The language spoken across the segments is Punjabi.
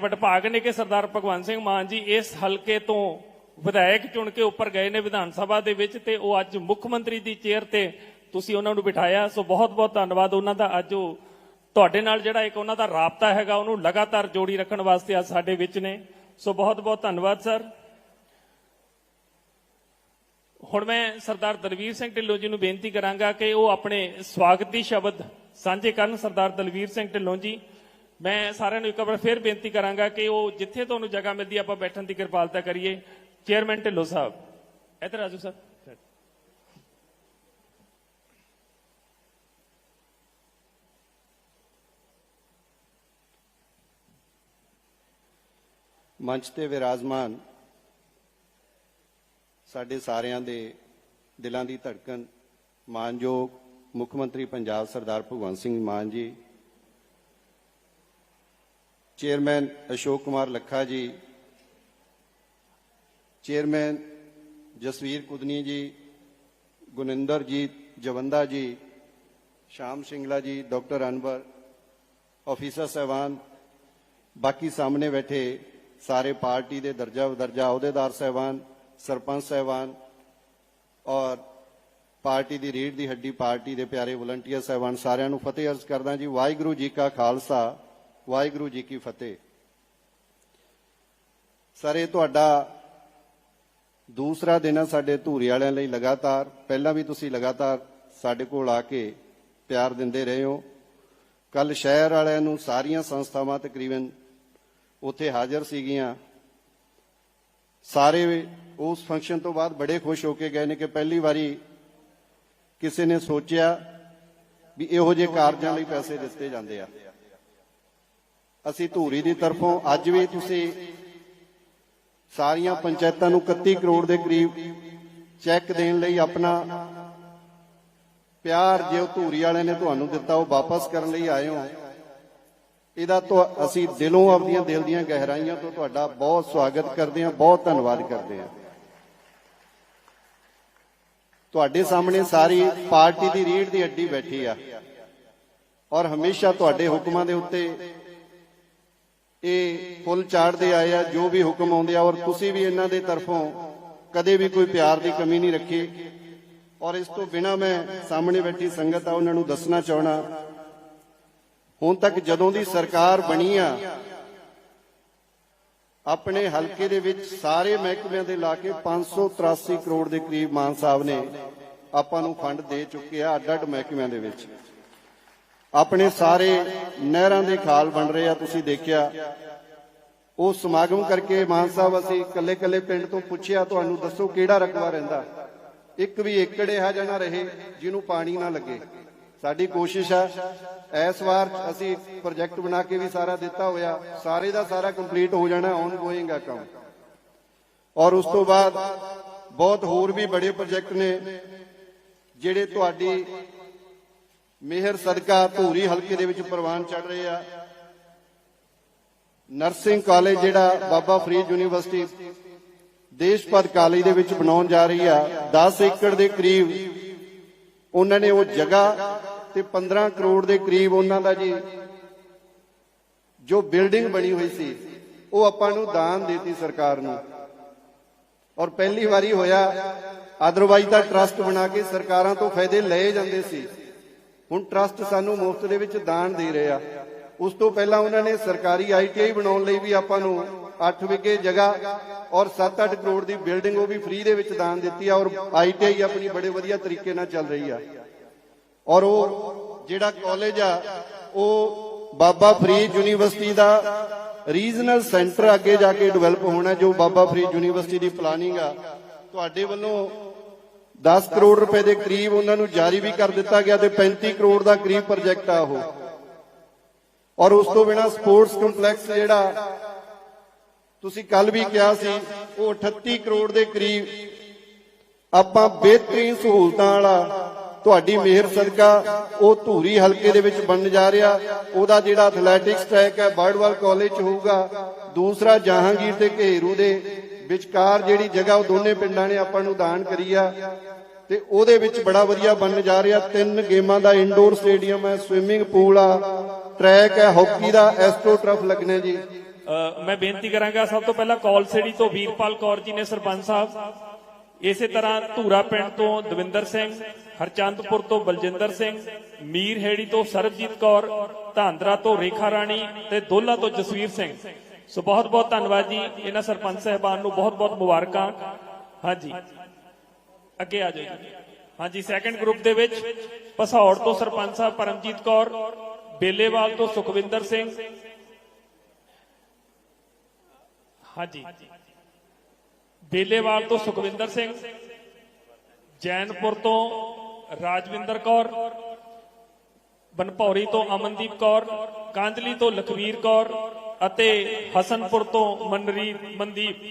ਵਡਭਾਗ ਨੇ ਕਿ ਸਰਦਾਰ ਭਗਵੰਤ ਸਿੰਘ ਮਾਨ ਜੀ ਇਸ ਹਲਕੇ ਤੋਂ ਵਿਧਾਇਕ ਚੁਣ ਕੇ ਉੱਪਰ ਗਏ ਨੇ ਵਿਧਾਨ ਸਭਾ ਦੇ ਵਿੱਚ ਤੇ ਉਹ ਅੱਜ ਮੁੱਖ ਮੰਤਰੀ ਦੀ ਚੇਅਰ ਤੇ ਤੁਸੀਂ ਉਹਨਾਂ ਨੂੰ ਬਿਠਾਇਆ। ਸੋ ਬਹੁਤ ਬਹੁਤ ਧੰਨਵਾਦ। ਉਹਨਾਂ ਦਾ ਅੱਜ ਉਹ ਤੁਹਾਡੇ ਨਾਲ ਜਿਹੜਾ ਇੱਕ ਉਹਨਾਂ ਦਾ ਰਾਬਤਾ ਹੈਗਾ, ਉਹਨੂੰ ਲਗਾਤਾਰ ਜੋੜੀ ਰੱਖਣ ਵਾਸਤੇ ਅੱਜ ਸਾਡੇ ਵਿੱਚ ਨੇ। ਸੋ ਬਹੁਤ ਬਹੁਤ ਧੰਨਵਾਦ, ਸਰ। ਹੁਣ ਮੈਂ ਸਰਦਾਰ ਦਲਵੀਰ ਸਿੰਘ ਢਿੱਲੋਂ ਜੀ ਨੂੰ ਬੇਨਤੀ ਕਰਾਂਗਾ ਕਿ ਉਹ ਆਪਣੇ ਸਵਾਗਤੀ ਸ਼ਬਦ ਸਾਂਝੇ ਕਰਨ। ਸਰਦਾਰ ਦਲਵੀਰ ਸਿੰਘ ਢਿੱਲੋਂ ਜੀ ਮੈਂ ਸਾਰਿਆਂ ਨੂੰ ਇੱਕ ਵਾਰ ਫੇਰ ਬੇਨਤੀ ਕਰਾਂਗਾ ਕਿ ਉਹ ਜਿੱਥੇ ਤੁਹਾਨੂੰ ਜਗ੍ਹਾ ਮਿਲਦੀ ਆਪਾਂ ਬੈਠਣ ਦੀ ਕਿਰਪਾਲਤਾ ਕਰੀਏ। ਚੇਅਰਮੈਨ ਢਿੱਲੋਂ ਸਾਹਿਬ। ਇੱਧਰ ਆਜੋ ਸਰ। ਮੰਚ ਤੇ ਵਿਰਾਜਮਾਨ ਸਾਡੇ ਸਾਰਿਆਂ ਦੇ ਦਿਲਾਂ ਦੀ ਧੜਕਣ ਮਾਨਯੋਗ ਮੁੱਖ ਮੰਤਰੀ ਪੰਜਾਬ ਸਰਦਾਰ ਭਗਵੰਤ ਸਿੰਘ ਮਾਨ ਜੀ ਚੇਅਰਮੈਨ ਅਸ਼ੋਕ ਕੁਮਾਰ ਲੱਖਾ ਜੀ, ਚੇਅਰਮੈਨ ਜਸਵੀਰ ਕੁਦਨੀ ਜੀ ਗੁਨਿੰਦਰਜੀਤ ਜਵੰਦਾ ਜੀ, ਸ਼ਾਮ ਸਿੰਗਲਾ ਜੀ, ਡਾਕਟਰ ਅਨਵਰ, ਆਫੀਸਰ ਸਹਿਬਾਨ, ਬਾਕੀ ਸਾਹਮਣੇ ਬੈਠੇ ਸਾਰੇ ਪਾਰਟੀ ਦੇ ਦਰਜਾ ਦਰਜਾ ਅਹੁਦੇਦਾਰ ਸਹਿਬਾਨ, ਸਰਪੰਚ ਸਹਿਬਾਨ ਔਰ ਪਾਰਟੀ ਦੀ ਰੀੜ ਦੀ ਹੱਡੀ ਪਾਰਟੀ ਦੇ ਪਿਆਰੇ ਵਲੰਟੀਅਰ ਸਹਿਬਾਨ ਸਾਰਿਆਂ ਨੂੰ ਫਤਿਹ ਅਰਜ਼ ਕਰਦਾ ਜੀ। ਵਾਹਿਗੁਰੂ ਜੀ ਕਾ ਖਾਲਸਾ। ਵਾਹਿਗੁਰੂ ਜੀ ਕੀ ਫਤਿਹ। ਸਰ ਇਹ ਤੁਹਾਡਾ ਦੂਸਰਾ ਦਿਨ ਹੈ ਸਾਡੇ ਧੂਰੀ ਵਾਲਿਆਂ ਲਈ ਲਗਾਤਾਰ। ਪਹਿਲਾਂ ਵੀ ਤੁਸੀਂ ਲਗਾਤਾਰ ਸਾਡੇ ਕੋਲ ਆ ਕੇ ਪਿਆਰ ਦਿੰਦੇ ਰਹੇ ਹੋ। ਕੱਲ ਸ਼ਹਿਰ ਵਾਲਿਆਂ ਨੂੰ ਸਾਰੀਆਂ ਸੰਸਥਾਵਾਂ ਤਕਰੀਬਨ ਉੱਥੇ ਹਾਜ਼ਰ ਸੀਗੀਆਂ। ਸਾਰੇ ਉਸ ਫੰਕਸ਼ਨ ਤੋਂ ਬਾਅਦ ਬੜੇ ਖੁਸ਼ ਹੋ ਕੇ ਗਏ ਨੇ ਕਿ ਪਹਿਲੀ ਵਾਰੀ ਕਿਸੇ ਨੇ ਸੋਚਿਆ ਵੀ ਇਹੋ ਜਿਹੇ ਕਾਰਜਾਂ ਲਈ ਪੈਸੇ ਦਿੱਤੇ ਜਾਂਦੇ ਆ। ਅਸੀਂ ਧੂਰੀ ਦੀ ਤਰਫੋਂ ਅੱਜ ਵੀ ਤੁਸੀਂ ਸਾਰੀਆਂ ਪੰਚਾਇਤਾਂ ਨੂੰ 31 ਕਰੋੜ ਦੇ ਕਰੀਬ ਚੈੱਕ ਦੇਣ ਲਈ ਆਪਣਾ ਪਿਆਰ ਜੇ ਉਹ ਧੂਰੀ ਵਾਲਿਆਂ ਨੇ ਤੁਹਾਨੂੰ ਦਿੱਤਾ, ਉਹ ਵਾਪਸ ਕਰਨ ਲਈ ਆਏ ਹੋ। ਇਹਦਾ ਤੋਂ ਅਸੀਂ ਦਿਲੋਂ ਆਪਣੀਆਂ ਦਿਲ ਦੀਆਂ ਗਹਿਰਾਈਆਂ ਤੋਂ ਤੁਹਾਡਾ ਬਹੁਤ ਸਵਾਗਤ ਕਰਦੇ ਹਾਂ, ਬਹੁਤ ਧੰਨਵਾਦ ਕਰਦੇ ਹਾਂ। ਤੁਹਾਡੇ ਸਾਹਮਣੇ ਸਾਰੀ ਪਾਰਟੀ ਦੀ ਰੀੜ ਦੀ ਹੱਡੀ ਬੈਠੀ ਆ ਔਰ ਹਮੇਸ਼ਾ ਤੁਹਾਡੇ ਹੁਕਮਾਂ ਦੇ ਉੱਤੇ ਇਹ ਫੁੱਲ ਚਾੜਦੇ ਆਏ ਆ, ਜੋ ਵੀ ਹੁਕਮ ਆਉਂਦੇ ਆ, ਔਰ ਤੁਸੀਂ ਵੀ ਇਹਨਾਂ ਦੇ ਤਰਫੋਂ ਕਦੇ ਵੀ ਕੋਈ ਪਿਆਰ ਦੀ ਕਮੀ ਨਹੀਂ ਰੱਖੀ। ਔਰ ਇਸ ਤੋਂ ਬਿਨਾ ਮੈਂ ਸਾਹਮਣੇ ਬੈਠੀ ਸੰਗਤ ਆ, ਉਹਨਾਂ ਨੂੰ ਦੱਸਣਾ ਚਾਹਣਾ ਹੁਣ ਤੱਕ ਜਦੋਂ ਦੀ ਸਰਕਾਰ ਬਣੀ ਆ, ਆਪਣੇ ਹਲਕੇ ਦੇ ਵਿੱਚ ਸਾਰੇ ਮਹਿਕਮਿਆਂ ਦੇ ਲਾ ਕੇ 583 ਕਰੋੜ ਦੇ ਕਰੀਬ ਮਾਨ ਸਾਹਿਬ ਨੇ ਆਪਾਂ ਨੂੰ ਫੰਡ ਦੇ ਚੁੱਕੇ ਆ ਅੱਡ ਅੱਡ ਮਹਿਕਮਿਆਂ ਦੇ ਵਿੱਚ। ਆਪਣੇ ਸਾਰੇ ਨਹਿਰਾਂ ਦੇ ਖਾਲ ਬਣ ਰਹੇ ਆ, ਤੁਸੀਂ ਦੇਖਿਆ। ਉਹ ਸਮਾਗਮ ਕਰਕੇ ਮਾਨ ਸਾਹਿਬ, ਅਸੀਂ ਇਕੱਲੇ ਇਕੱਲੇ ਪਿੰਡ ਤੋਂ ਪੁੱਛਿਆ, ਤੁਹਾਨੂੰ ਦੱਸੋ ਕਿਹੜਾ ਰਕਬਾ ਰਹਿੰਦਾ? ਇੱਕ ਵੀ ਏਕੜ ਇਹ ਜਿਹਾ ਰਹੇ ਜਿਹਨੂੰ ਪਾਣੀ ਨਾ ਲੱਗੇ। ਸਾਡੀ ਕੋਸ਼ਿਸ਼ ਆ, ਇਸ ਵਾਰ ਅਸੀਂ ਪ੍ਰੋਜੈਕਟ ਬਣਾ ਕੇ ਵੀ ਸਾਰਾ ਦਿੱਤਾ ਹੋਇਆ, ਸਾਰੇ ਦਾ ਸਾਰਾ ਕੰਪਲੀਟ ਹੋ ਜਾਣਾ ਔਨ ਗੋਇੰਗ ਆ ਕੰਮ। ਔਰ ਉਸ ਤੋਂ ਬਾਅਦ ਬਹੁਤ ਹੋਰ ਵੀ ਬੜੇ ਪ੍ਰੋਜੈਕਟ ਨੇ, ਜਿਹੜੇ ਤੁਹਾਡੀ ਮਿਹਰ ਸਦਕਾ ਧੂਰੀ ਹਲਕੇ ਦੇ ਵਿੱਚ ਪ੍ਰਵਾਨ ਚੜ ਰਹੇ ਆ। ਨਰਸਿੰਗ ਕਾਲਜ ਜਿਹੜਾ ਬਾਬਾ ਫਰੀਦ ਯੂਨੀਵਰਸਿਟੀ ਦੇਸ਼ ਦੇਸ਼ਪਦ ਕਾਲਜ ਦੇ ਵਿੱਚ ਬਣਾਉਣ ਜਾ ਰਹੀ ਆ। 10 ਏਕੜ ਦੇ ਕਰੀਬ ਉਹਨਾਂ ਨੇ ਉਹ ਜਗ੍ਹਾ ਤੇ 15 ਕਰੋੜ ਦੇ ਕਰੀਬ ਉਹਨਾਂ ਦਾ ਜੀ ਜੋ ਬਿਲਡਿੰਗ ਬਣੀ ਹੋਈ ਸੀ, ਉਹ ਆਪਾਂ ਨੂੰ ਦਾਨ ਦੇਤੀ ਸਰਕਾਰ ਨੂੰ। ਔਰ ਪਹਿਲੀ ਵਾਰੀ ਹੋਇਆ ਅਦਰਵਾਈਜ਼ ਦਾ ਟਰਸਟ ਬਣਾ ਕੇ ਸਰਕਾਰਾਂ ਤੋਂ ਫਾਇਦੇ ਲਏ ਜਾਂਦੇ ਸੀ। ਹੁਣ ਟਰਸਟ ਸਾਨੂੰ ਮੁਫਤ ਦੇ ਵਿੱਚ ਦਾਨ ਦੇ ਰਿਹਾ ਉਸ ਤੋਂ ਪਹਿਲਾਂ ਉਹਨਾਂ ਨੇ ਸਰਕਾਰੀ ਆਈਟੀਆਈ ਬਣਾਉਣ ਲਈ ਵੀ ਆਪਾਂ ਨੂੰ 8 ਵਿਗੇ ਜਗ੍ਹਾ ਔਰ 7-8 ਕਰੋੜ ਦੀ ਬਿਲਡਿੰਗ ਉਹ ਵੀ ਫ੍ਰੀ ਦੇ ਵਿੱਚ ਦਾਨ ਦਿੱਤੀ ਆ ਔਰ ਆਈਟੀਆਈ ਆਪਣੀ ਬੜੇ ਵਧੀਆ ਤਰੀਕੇ ਨਾਲ ਚੱਲ ਰਹੀ ਆ। ਔਰ ਉਹ ਜਿਹੜਾ ਕਾਲਜ ਆ, ਉਹ ਬਾਬਾ ਫਰੀਦ ਯੂਨੀਵਰਸਿਟੀ ਦਾ ਰੀਜਨਲ ਸੈਂਟਰ ਅੱਗੇ ਜਾ ਕੇ ਡਿਵੈਲਪ ਹੋਣਾ ਜੋ ਬਾਬਾ ਫਰੀਦ ਯੂਨੀਵਰਸਿਟੀ ਦੀ ਪਲਾਨਿੰਗ ਆ। ਤੁਹਾਡੇ ਵੱਲੋਂ 10 ਕਰੋੜ ਰੁਪਏ ਦੇ ਕਰੀਬ ਉਹਨਾਂ ਨੂੰ ਜਾਰੀ ਵੀ ਕਰ ਦਿੱਤਾ ਗਿਆ ਤੇ 35 ਕਰੋੜ ਦਾ ਕਰੀਬ ਪ੍ਰੋਜੈਕਟ ਆ ਉਹ। ਔਰ ਉਸ ਤੋਂ ਬਿਨਾ ਸਪੋਰਟਸ ਕੰਪਲੈਕਸ ਜਿਹੜਾ ਤੁਸੀਂ ਕੱਲ ਵੀ ਕਿਹਾ ਸੀ, ਉਹ 38 ਕਰੋੜ ਦੇ ਕਰੀਬ ਆਪਾਂ ਬਿਹਤਰੀਨ ਸਹੂਲਤਾਂ ਵਾਲਾ ਤੁਹਾਡੀ ਮਿਹਰ ਸਦਕਾ ਉਹ ਧੂਰੀ ਹਲਕੇ ਦੇ ਵਿੱਚ ਬਣਨ ਜਾ ਰਿਹਾ। ਉਹਦਾ ਜਿਹੜਾ ਐਥਲੈਟਿਕਸ ਟਰੈਕ ਹੈ, ਬਰਡਵਾਲ ਕਾਲਜ ਚ ਹੋਊਗਾ। ਦੂਸਰਾ ਜਹਾਂਗੀਰ ਤੇ ਘੇਰੂ ਦੇ ਵਿਚਕਾਰ ਜਿਹੜੀ ਜਗ੍ਹਾ ਉਹ ਦੋਨੇ ਪਿੰਡਾਂ ਨੇ ਆਪਾਂ ਨੂੰ ਦਾਨ ਕਰੀ ਆ, ਤੇ ਉਹਦੇ ਵਿੱਚ ਬੜਾ ਵਧੀਆ ਬਣਨ ਜਾ ਰਿਹਾ। ਤਿੰਨ ਗੇਮਾਂ ਦਾ ਇੰਡੋਰ ਸਟੇਡੀਅਮ ਹੈ ਸਵਿਮਿੰਗ ਪੂਲ ਆ ਟਰੈਕ ਹੈ ਹਾਕੀ ਦਾ ਐਸਟ੍ਰੋ ਟਰਫ ਲੱਗਣਾ ਜੀ। ਮੈਂ ਬੇਨਤੀ ਕਰਾਂਗਾ, ਸਭ ਤੋਂ ਪਹਿਲਾਂ ਕੌਲਸੇੜੀ ਤੋਂ ਵੀਰਪਾਲ ਕੌਰ ਜੀ ਨੇ ਸਰਪੰਚ ਸਾਹਿਬ। ਇਸੇ ਤਰ੍ਹਾਂ ਧੂਰਾ ਪਿੰਡ ਤੋਂ ਦਵਿੰਦਰ ਸਿੰਘ, ਹਰਚੰਦਪੁਰ ਤੋਂ ਬਲਜਿੰਦਰ ਸਿੰਘ, ਮੀਰਹੇੜੀ ਤੋਂ ਸਰਬਜੀਤ ਕੌਰ, ਧਾਂਦਰਾ ਤੋਂ ਰੇਖਾ ਰਾਣੀ ਤੇ ਦੋਲਾ ਤੋਂ ਜਸਵੀਰ ਸਿੰਘ। ਸੋ ਬਹੁਤ ਬਹੁਤ ਧੰਨਵਾਦ ਜੀ। ਇਹਨਾਂ ਸਰਪੰਚ ਸਹਿਬਾਨ ਨੂੰ ਬਹੁਤ ਬਹੁਤ ਮੁਬਾਰਕਾਂ। ਹਾਂਜੀ। ਅੱਗੇ ਆ ਜਾਓ ਜੀ। ਹਾਂਜੀ ਸੈਕੰਡ ਗਰੁੱਪ ਦੇ ਵਿੱਚ ਪਸੌੜ ਤੋਂ ਸਰਪੰਚ ਸਾਹਿਬ ਪਰਮਜੀਤ ਕੌਰ, ਬੇਲੇਵਾਲ ਤੋਂ ਸੁਖਵਿੰਦਰ ਸਿੰਘ। ਹਾਂਜੀ। ਬੇਲੇਵਾਲ ਤੋਂ ਸੁਖਵਿੰਦਰ ਸਿੰਘ, ਜੈਨਪੁਰ ਤੋਂ ਰਾਜਵਿੰਦਰ ਕੌਰ ਬਨਪੌਰੀ ਤੋਂ ਅਮਨਦੀਪ ਕੌਰ, ਕਾਂਜਲੀ ਤੋਂ ਲਖਵੀਰ ਕੌਰ ਅਤੇ ਹਸਨਪੁਰ ਤੋਂ ਮਨਰੀਤ ਮਨਦੀਪ।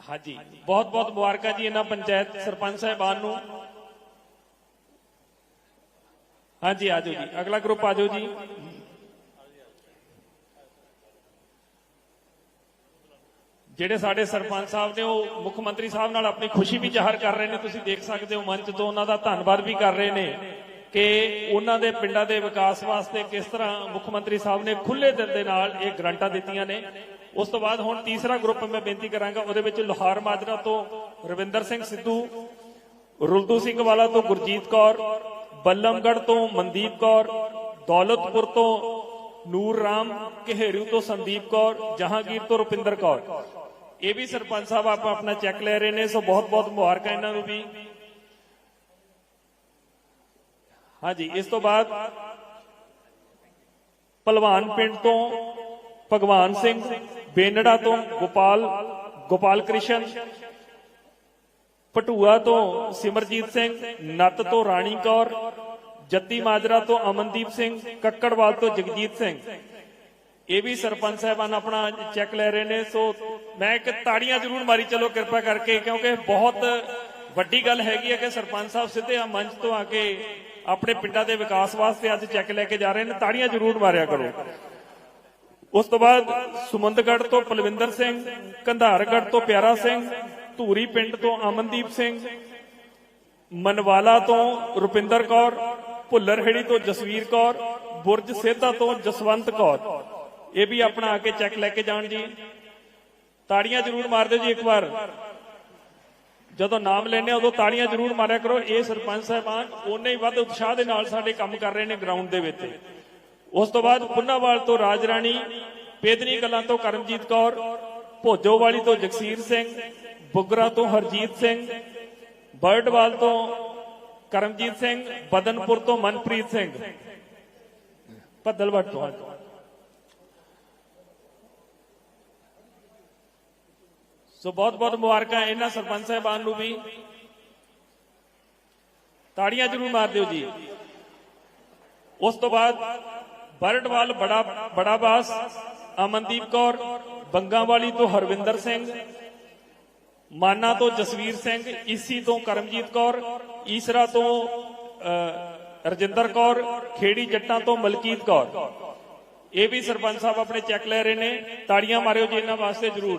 ਹਾਂਜੀ, ਬਹੁਤ ਬਹੁਤ ਮੁਬਾਰਕਾਂ ਜੀ ਇਹਨਾਂ ਪੰਚਾਇਤ ਸਰਪੰਚ ਸਾਹਿਬਾਨ ਨੂੰ। ਹਾਂਜੀ ਆਜੋ ਜੀ, ਅਗਲਾ ਗਰੁੱਪ ਆਜੋ ਜੀ। ਜਿਹੜੇ ਸਾਡੇ ਸਰਪੰਚ ਸਾਹਿਬ ਨੇ, ਉਹ ਮੁੱਖ ਮੰਤਰੀ ਸਾਹਿਬ ਨਾਲ ਆਪਣੀ ਖੁਸ਼ੀ ਵੀ ਜ਼ਾਹਰ ਕਰ ਰਹੇ ਨੇ, ਤੁਸੀਂ ਦੇਖ ਸਕਦੇ ਹੋ, ਮੰਚ ਤੋਂ ਉਹਨਾਂ ਦਾ ਧੰਨਵਾਦ ਵੀ ਕਰ ਰਹੇ ਨੇ। ਕਿ ਉਹਨਾਂ ਦੇ ਪਿੰਡਾਂ ਦੇ ਵਿਕਾਸ ਵਾਸਤੇ ਕਿਸ ਤਰ੍ਹਾਂ ਮੁੱਖ ਮੰਤਰੀ ਸਾਹਿਬ ਨੇ ਖੁੱਲੇ ਦਿਲ ਦੇ ਨਾਲ ਇਹ ਗਰੰਟਾਂ ਦਿੱਤੀਆਂ ਨੇ। ਉਸ ਤੋਂ ਬਾਅਦ ਹੁਣ ਤੀਸਰਾ ਗਰੁੱਪ ਮੈਂ ਬੇਨਤੀ ਕਰਾਂਗਾ, ਉਹਦੇ ਵਿੱਚ ਲੋਹਾਰ ਮਾਜਰਾ ਤੋਂ ਰਵਿੰਦਰ ਸਿੰਘ ਸਿੱਧੂ, ਰੁਲਦੂ ਸਿੰਘ ਵਾਲਾ ਤੋਂ ਗੁਰਜੀਤ ਕੌਰ ਬੱਲਮਗੜ ਤੋਂ ਮਨਦੀਪ ਕੌਰ, ਦੌਲਤਪੁਰ ਤੋਂ ਨੂਰ ਰਾਮ ਕਿਹੇਰੂ ਤੋਂ ਸੰਦੀਪ ਕੌਰ, ਜਹਾਂਗੀਰ ਤੋਂ ਰੁਪਿੰਦਰ ਕੌਰ। ਇਹ ਵੀ ਸਰਪੰਚ ਸਾਹਿਬ ਆਪ ਆਪਣਾ ਚੈੱਕ ਲੈ ਰਹੇ ਨੇ, ਸੋ ਬਹੁਤ ਬਹੁਤ ਮੁਬਾਰਕਾਂ ਇਹਨਾਂ ਨੂੰ ਵੀ। ਹਾਂਜੀ, ਇਸ ਤੋਂ ਬਾਅਦ ਪਹਿਲਵਾਨ ਪਿੰਡ ਤੋਂ ਭਗਵਾਨ ਸਿੰਘ, ਬੇਨੜਾ ਤੋਂ ਗੋਪਾਲ ਗੋਪਾਲ ਕ੍ਰਿਸ਼ਨ ਪਟੂਆ ਤੋਂ ਸਿਮਰਜੀਤ ਸਿੰਘ, ਨੱਤ ਤੋਂ ਰਾਣੀ ਕੌਰ, ਜੱਤੀ ਮਾਜਰਾ ਤੋਂ ਅਮਨਦੀਪ ਸਿੰਘ, ਕੱਕੜਵਾਲ ਤੋਂ ਜਗਜੀਤ ਸਿੰਘ। ਇਹ ਵੀ ਸਰਪੰਚ ਸਾਹਿਬਾਨ ਆਪਣਾ ਚੈੱਕ ਲੈ ਰਹੇ ਨੇ, ਸੋ ਮੈਂ ਇੱਕ ਤਾੜੀਆਂ ਜ਼ਰੂਰ ਮਾਰੀ, ਚਲੋ ਕਿਰਪਾ ਕਰਕੇ, ਕਿਉਂਕਿ ਬਹੁਤ ਵੱਡੀ ਗੱਲ ਹੈਗੀ ਹੈ ਕਿ ਸਰਪੰਚ ਸਾਹਿਬ ਸਿੱਧੇ ਆ ਮੰਚ ਤੋਂ ਆ ਕੇ ਆਪਣੇ ਪਿੰਡਾਂ ਦੇ ਵਿਕਾਸ ਵਾਸਤੇ ਅੱਜ ਚੈੱਕ ਲੈ ਕੇ ਜਾ ਰਹੇ ਨੇ, ਤਾੜੀਆਂ ਜ਼ਰੂਰ ਮਾਰਿਆ ਕਰੋ। ਉਸ ਤੋਂ ਬਾਅਦ ਸੁਮੰਦਗੜ੍ਹ ਤੋਂ ਪਲਵਿੰਦਰ ਸਿੰਘ, ਕੰਧਾਰਗੜ੍ਹ ਤੋਂ ਪਿਆਰਾ ਸਿੰਘ, ਧੂਰੀ ਪਿੰਡ ਤੋਂ ਅਮਨਦੀਪ ਸਿੰਘ, ਮਨਵਾਲਾ ਤੋਂ ਰੁਪਿੰਦਰ ਕੌਰ, ਭੁੱਲਰਹੇੜੀ ਤੋਂ ਜਸਵੀਰ ਕੌਰ, ਬੁਰਜ ਸੇਧਾ ਤੋਂ ਜਸਵੰਤ ਕੌਰ। ਇਹ ਵੀ ਆਪਣਾ ਆ ਕੇ ਚੈੱਕ ਲੈ ਕੇ ਜਾਣ ਜੀ। ਤਾੜੀਆਂ ਜ਼ਰੂਰ ਮਾਰ ਦਿਓ ਜੀ ਇੱਕ ਵਾਰ। ਜਦੋਂ ਨਾਮ ਲੈਣੇ ਉਦੋਂ ਤਾੜੀਆਂ ਜ਼ਰੂਰ ਮਾਰਿਆ ਕਰੋ। ਇਹ ਸਰਪੰਚ ਸਾਹਿਬਾਨ ਉਹਨੇ ਹੀ ਵੱਧ ਉਤਸ਼ਾਹ ਦੇ ਨਾਲ ਸਾਡੇ ਕੰਮ ਕਰ ਰਹੇ ਨੇ ਗਰਾਊਂਡ ਦੇ ਵਿੱਚ। ਉਸ ਤੋਂ ਬਾਅਦ ਪੁੰਨਾਵਾਲ ਤੋਂ ਰਾਜ ਰਾਣੀ ਪੇਦਨੀ ਕਲਾਂ ਤੋਂ ਕਰਮਜੀਤ ਕੌਰ, ਭੋਜੋਵਾਲੀ ਤੋਂ ਜਗਸੀਰ ਸਿੰਘ, ਬੁਗਰਾ ਤੋਂ ਹਰਜੀਤ ਸਿੰਘ ਬਰਡਵਾਲ ਤੋਂ ਕਰਮਜੀਤ ਸਿੰਘ, ਬਦਨਪੁਰ ਤੋਂ ਮਨਪ੍ਰੀਤ ਸਿੰਘ। ਪੱਦਲਵਟ ਤੋਂ। ਸੋ ਬਹੁਤ ਬਹੁਤ ਮੁਬਾਰਕਾਂ ਇਹਨਾਂ ਸਰਪੰਚ ਸਾਹਿਬਾਨ ਨੂੰ ਵੀ ਤਾੜੀਆਂ ਜ਼ਰੂਰ ਮਾਰ ਦਿਓ ਜੀ ਉਸ ਤੋਂ ਬਾਅਦ ਬਰਡਵਾਲ ਬੜਾ ਬੜਾ ਬਾਸ ਅਮਨਦੀਪ ਕੌਰ ਬੰਗਾਵਾਲੀ ਤੋਂ ਹਰਵਿੰਦਰ ਸਿੰਘ ਮਾਨਾ ਤੋਂ ਜਸਵੀਰ ਸਿੰਘ ਈਸੀ ਤੋਂ ਕਰਮਜੀਤ ਕੌਰ ਈਸਰਾ ਤੋਂ ਅਹ, ਰਜਿੰਦਰ ਕੌਰ ਖੇੜੀ ਜੱਟਾਂ ਤੋਂ ਮਲਕੀਤ ਕੌਰ ਇਹ ਵੀ ਸਰਪੰਚ ਸਾਹਿਬ ਆਪਣੇ ਚੈੱਕ ਲੈ ਰਹੇ ਨੇ ਤਾੜੀਆਂ ਮਾਰਿਓ ਜੀ ਇਹਨਾਂ ਵਾਸਤੇ ਜ਼ਰੂਰ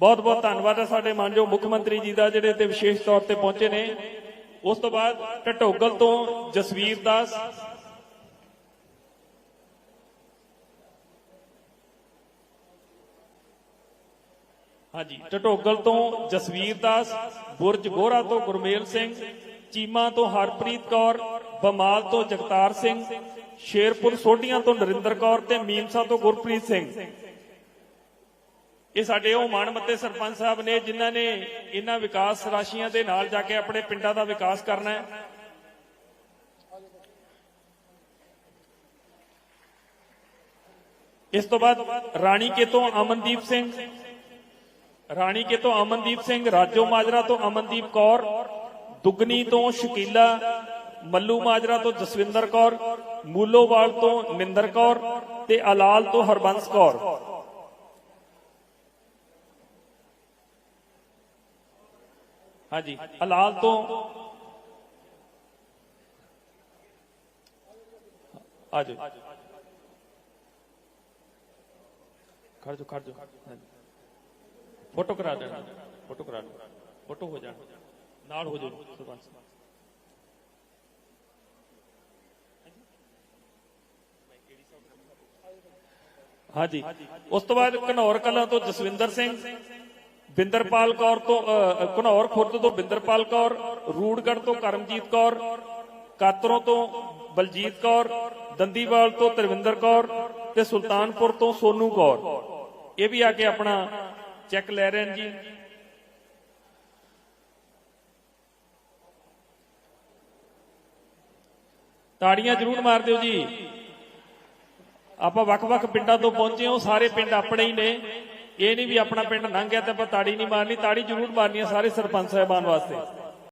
ਬਹੁਤ ਬਹੁਤ ਧੰਨਵਾਦ ਹੈ ਸਾਡੇ ਮਾਨਯੋਗ ਮੁੱਖ ਮੰਤਰੀ ਜੀ ਦਾ ਜਿਹੜੇ ਤੇ ਵਿਸ਼ੇਸ਼ ਤੌਰ ਤੇ ਪਹੁੰਚੇ ਨੇ। ਉਸ ਤੋਂ ਬਾਅਦ ਟਟੋਗਲ ਤੋਂ ਜਸਵੀਰ ਦਾਸ। ਹਾਂਜੀ, ਟਟੋਗਲ ਤੋਂ ਜਸਵੀਰ ਦਾਸ, ਬੁਰਜ ਗੋਰਾ ਤੋਂ ਗੁਰਮੇਲ ਸਿੰਘ, ਚੀਮਾ ਤੋਂ ਹਰਪ੍ਰੀਤ ਕੌਰ, ਬਮਾਲ ਤੋਂ ਜਗਤਾਰ ਸਿੰਘ, ਸ਼ੇਰਪੁਰ ਸੋਢੀਆਂ ਤੋਂ ਨਰਿੰਦਰ ਕੌਰ ਤੇ ਮੀਮਸਾ ਤੋਂ ਗੁਰਪ੍ਰੀਤ ਸਿੰਘ। ਇਹ ਸਾਡੇ ਉਹ ਮਾਣਮੱਤੇ ਸਰਪੰਚ ਸਾਹਿਬ ਨੇ ਜਿਨ੍ਹਾਂ ਨੇ ਇਹਨਾਂ ਵਿਕਾਸ ਰਾਸ਼ੀਆਂ ਦੇ ਨਾਲ ਜਾ ਕੇ ਆਪਣੇ ਪਿੰਡਾਂ ਦਾ ਵਿਕਾਸ ਕਰਨਾ ਹੈ। ਇਸ ਤੋਂ ਬਾਅਦ ਰਾਣੀ ਕੇ ਤੋਂ ਅਮਨਦੀਪ ਸਿੰਘ, ਰਾਣੀ ਕੇ ਤੋਂ ਅਮਨਦੀਪ ਸਿੰਘ, ਰਾਜੋ ਮਾਜਰਾ ਤੋਂ ਅਮਨਦੀਪ ਕੌਰ, ਦੁਗਨੀ ਤੋਂ ਸ਼ਕੀਲਾ, ਮੱਲੂ ਮਾਜਰਾ ਤੋਂ ਜਸਵਿੰਦਰ ਕੌਰ, ਮੂਲੋਵਾਲ ਤੋਂ ਨਿੰਦਰ ਕੌਰ ਤੇ ਅਲਾਲ ਤੋਂ ਹਰਬੰਸ ਕੌਰ। ਹਾਂਜੀ, ਅਲਾਲ ਤੋਂ ਆਜੋ ਖੜ ਜਾ ਖੜ ਜਾ ਫੋਟੋ ਕਰਾ ਦੇਣਾ। ਫੋਟੋ ਕਰਾ ਲਓ ਫੋਟੋ ਹੋ ਜਾਣ। ਨਾਲ ਹੋ ਜਾਓ, ਸਰਪੰਚ ਹਾਂਜੀ। ਉਸ ਤੋਂ ਬਾਅਦ ਘਨੌਰ ਕਲਾਂ ਤੋਂ ਜਸਵਿੰਦਰ ਸਿੰਘ। ਬਿੰਦਰਪਾਲ ਕੌਰ ਤੋਂ ਘਨੌਰ ਖੁਰਦ ਤੋਂ ਬਿੰਦਰਪਾਲ ਕੌਰ, ਰੂੜਗੜ੍ਹ ਤੋਂ ਕਰਮਜੀਤ ਕੌਰ, ਕਾਤਰੋਂ ਤੋਂ ਬਲਜੀਤ ਕੌਰ, ਦੰਦੀਵਾਲ ਤੋਂ ਤਰਵਿੰਦਰ ਕੌਰ ਤੇ ਸੁਲਤਾਨਪੁਰ ਤੋਂ ਸੋਨੂ ਕੌਰ। ਇਹ ਵੀ ਆ ਕੇ ਆਪਣਾ ਚੈੱਕ ਲੈ ਰਹੇ ਨੇ ਜੀ। ਤਾੜੀਆਂ ਜ਼ਰੂਰ ਮਾਰ ਦਿਓ ਜੀ। ਆਪਾਂ ਵੱਖ-ਵੱਖ ਪਿੰਡਾਂ ਤੋਂ ਪਹੁੰਚੇ ਹਾਂ ਸਾਰੇ ਪਿੰਡ ਆਪਣੇ ਹੀ ਨੇ। ਇਹ ਨਹੀਂ ਵੀ ਆਪਣਾ ਪਿੰਡ ਲੰਘ ਗਿਆ ਤੇ ਆਪਾਂ ਤਾੜੀ ਨਹੀਂ ਮਾਰਨੀ, ਤਾੜੀ ਜ਼ਰੂਰ ਮਾਰਨੀ ਹੈ ਸਾਰੇ ਸਰਪੰਚ ਸਾਹਿਬਾਨ ਵਾਸਤੇ।